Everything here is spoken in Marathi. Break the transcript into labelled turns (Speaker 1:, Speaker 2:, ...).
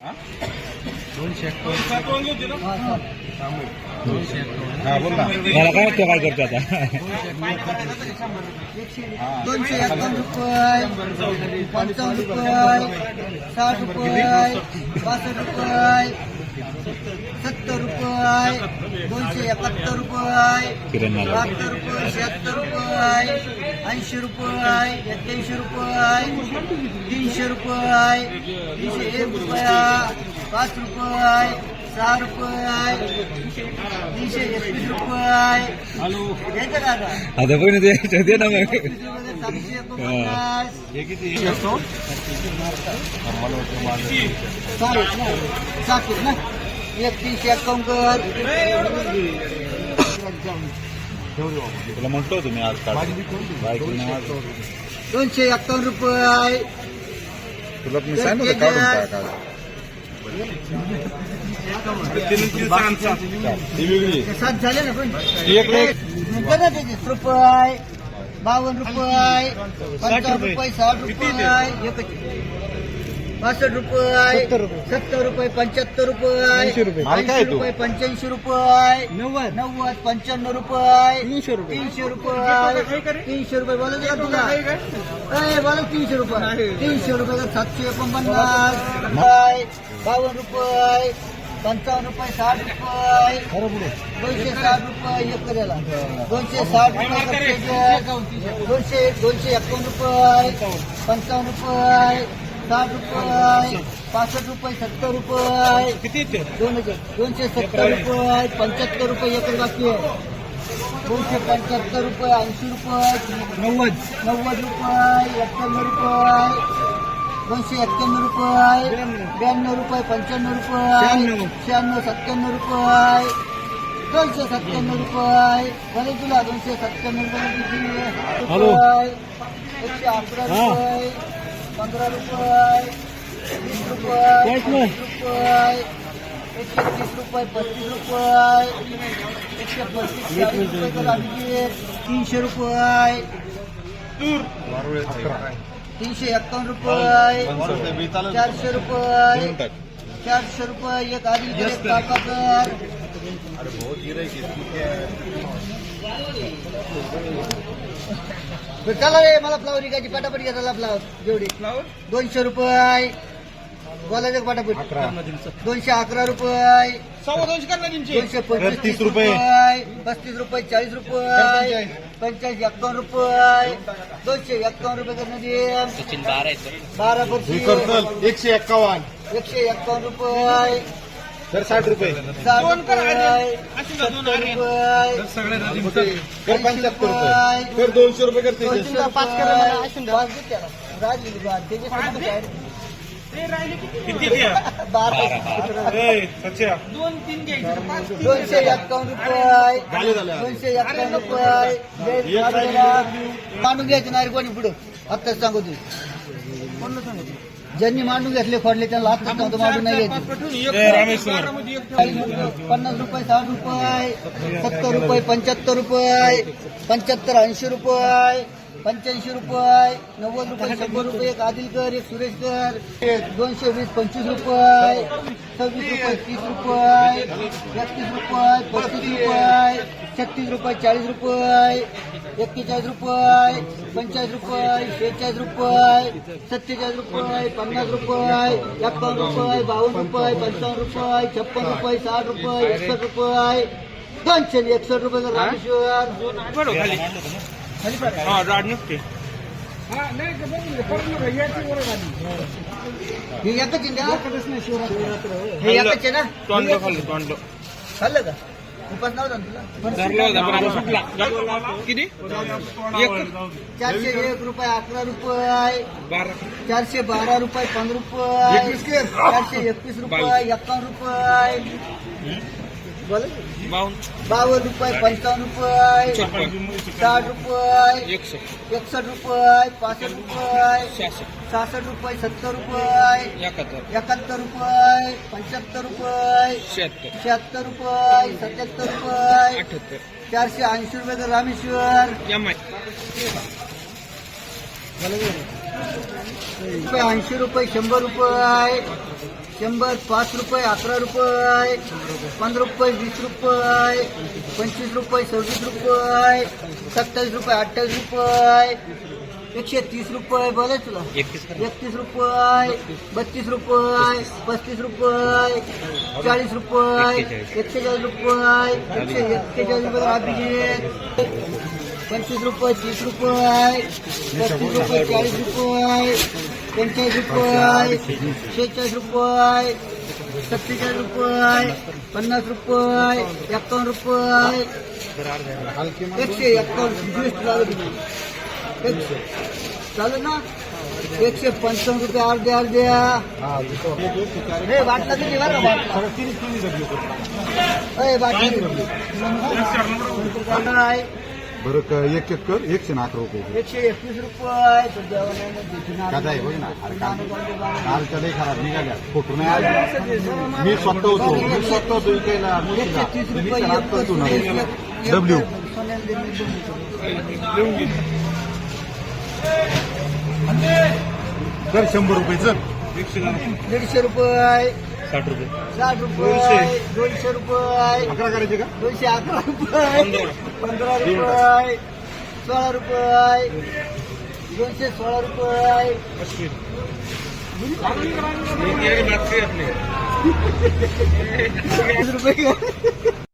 Speaker 1: हा? बोल ना.
Speaker 2: मला काय वाटतं काय करतो आता?
Speaker 3: दोनशे एकावन्न. रुपये. पंचावन्न रुपये साठ रुपये पासष्ट रुपये. सत्तर रुपये दोनशे एकाहत्तर रुपये बहात्तर रुपये शहात्तर रुपये ऐंशी रुपये एक्क्याऐंशी रुपये तीनशे रुपये तीनशे एक रुपया पाच रुपये सहा रुपये तीनशे एकवीस रुपये घ्यायचं का आता?
Speaker 2: आता पण ते दे ना मग.
Speaker 3: एकवीस रुपये सातशे एकोणपन्नास. चालेल ना. चालेल ना एकतीसशे अकाउंट कर.
Speaker 2: तुला म्हणतो तुम्ही आज काढ बायको नाही आज.
Speaker 3: दोनशे एकावन्न रुपये
Speaker 1: तुला मी सांगितलं काढून टाका
Speaker 3: सात झाले ना पण रुपये बावन्न रुपये पंचावन्न रुपये साठ रुपये पासष्ट रुपये सत्तर रुपये. पंच्याहत्तर रुपये
Speaker 1: तू?
Speaker 3: रुपये पंच्याऐंशी रुपये नव्वद. नव्वद पंच्याण्णव रुपये तीनशे रुपये. तीनशे रुपये तीनशे रुपये का तुला. ए, बोला तीनशे रुपये. तीनशे रुपये सातशे एकोणपन्नास रुपये बावन्न रुपये पंचावन्न रुपये साठ रुपये. दोनशे साठ रुपये एक करायला दोनशे साठ रुपये दोनशे दोनशे एकावन्न रुपये पंचावन्न रुपये साठ रुपये पासष्ट रुपये सत्तर रुपये. किती दोन दोनशे सत्तर रुपये पंच्याहत्तर रुपये एक बाकी आहे. दोनशे पंच्याहत्तर रुपये ऐंशी रुपये. नव्वद. नव्वद रुपये एक्क्याण्णव रुपये. दोनशे एक्क्याण्णव रुपये ब्याण्णव रुपये पंच्याण्णव रुपये. शहाण्णव. सत्त्याण्णव रुपये. दोनशे सत्त्याण्णव रुपये. बरे तुला दोनशे सत्त्याण्णव रुपये रुपये एकशे अकरा रुपये. पंधरा रुपये वीस रुपये रुपये एकशे तीस रुपये पस्तीस रुपये एकशे पस्तीस चाळीस रुपये तीनशे रुपये. तीनशे एक्कावन्न रुपये. चारशे रुपये. चारशे रुपये. एक आधी एक काकाकर चला रे मला फ्लावर विकायची पटापट घ्या चला फ्लावर जेवढी. दोनशे रुपये. बोलायचं पटापट? दोनशे अकरा रुपये. दोनशे पंचवीस
Speaker 1: तीस रुपये.
Speaker 3: पस्तीस रुपये चाळीस रुपये. पंचाळीस एक्कावन्न रुपये. दोनशे एक्कावन्न रुपये करण्यात बारा पस्तीस
Speaker 1: एकशे एक्कावन्न
Speaker 3: एकशे एक्कावन्न रुपये.
Speaker 1: तर साठ रुपये.
Speaker 3: रुपये.
Speaker 1: कर पंच्याहत्तर दोनशे रुपये करते.
Speaker 3: दोनशे पाच? बारा दोनशे एक्कावन्न रुपये.
Speaker 1: झाले.
Speaker 3: दोनशे एक्कावन्न रुपये. मांडून घ्यायचे नाही रे कोणी पुढं. आत्ताच सांगू तू ज्यांनी मांडून घेतले खोडले त्यांना आत्ताच सांगतो मांडून नाही घ्यायचे पन्नास रुपये साठ रुपये सत्तर रुपये पंच्याहत्तर रुपये पंच्याहत्तर ऐंशी रुपये पंच्याऐंशी रुपये नव्वद रुपये शंभर रुपये एक आदिलकर एक सुरेशकर एक दोनशे वीस पंचवीस रुपये सव्वीस रुपये तीस रुपये एकतीस रुपये पस्तीस रुपये छत्तीस रुपये चाळीस रुपये एक्केचाळीस रुपये पंचाळीस रुपये शेहेचाळीस रुपये सत्तेचाळीस रुपये पन्नास रुपये एकावन्न रुपये बावन्न रुपये पंचावन्न रुपये छप्पन रुपये साठ रुपये एकसष्ट रुपये. दोनशे एकसष्ट रुपये का रामेश्वर हे? हे आहे ना? खाल्लं का? उपास नव्हता ना तुला.
Speaker 4: किती?
Speaker 3: चारशे एक. रुपये अकरा रुपये. चारशे बारा रुपये पंधरा रुपये. चारशे एकवीस रुपये एकावन्न रुपये. बावन्न रुपये पंचावन्न रुपये साठ रुपये
Speaker 4: एकसष्ट.
Speaker 3: एकसष्ट रुपये पासष्ट रुपये सहासष्ट रुपये सत्तर रुपये
Speaker 4: एकाहत्तर.
Speaker 3: रुपये पंच्याहत्तर रुपये
Speaker 4: शहात्तर.
Speaker 3: रुपये सत्याहत्तर रुपये चारशे ऐंशी रुपये रामेश्वर. ऐंशी रुपये शंभर रुपये. शंभर पाच रुपये अकरा रुपये पंधरा रुपये वीस रुपये पंचवीस रुपये सव्वीस रुपये सत्तावीस रुपये अठ्ठावीस रुपये एकशे तीस रुपये बोला तुला? एकतीस रुपये. बत्तीस रुपये पस्तीस रुपये चाळीस रुपये एक्केचाळीस रुपये एकशे एक्केचाळीस रुपये अभिजित. पंचवीस रुपये तीस रुपये पस्तीस रुपये चाळीस रुपये पंचेचाळीस रुपये शेहेचाळीस रुपये सत्तेचाळीस रुपये पन्नास रुपये एकावन्न रुपये. एकशे एकावन्न वीस लागत एकशे चालेल ना? एकशे पंचावन्न रुपये अर्धे अर्ध्या हे बाटला किती बरं बाटला ए, बाटला
Speaker 1: बरं का एक एक कर एकशे ना अकरा रुपये
Speaker 3: एकशे एकवीस रुपये.
Speaker 1: काय आहे बघ ना अरे काल कालच्या लई खराब निघाल्या. फोटो नाही आले. मी स्वतः होतो मी स्वतः होतो इकायला
Speaker 3: एकशे तीस
Speaker 1: मी
Speaker 3: रुपये
Speaker 1: करतो ना
Speaker 3: एक- एक-
Speaker 1: डब्ल्यू
Speaker 3: सोन्याला देतील.
Speaker 1: कर शंभर रुपये चल.
Speaker 3: दीडशे रुपये.
Speaker 2: साठ रुपये.
Speaker 3: साठ रुपये दोनशे. रुपये.
Speaker 1: अकरा करायचे का?
Speaker 3: दोनशे अकरा रुपये. पंधरा. रुपये. सोळा रुपये. दोनशे सोळा रुपये. रुपये.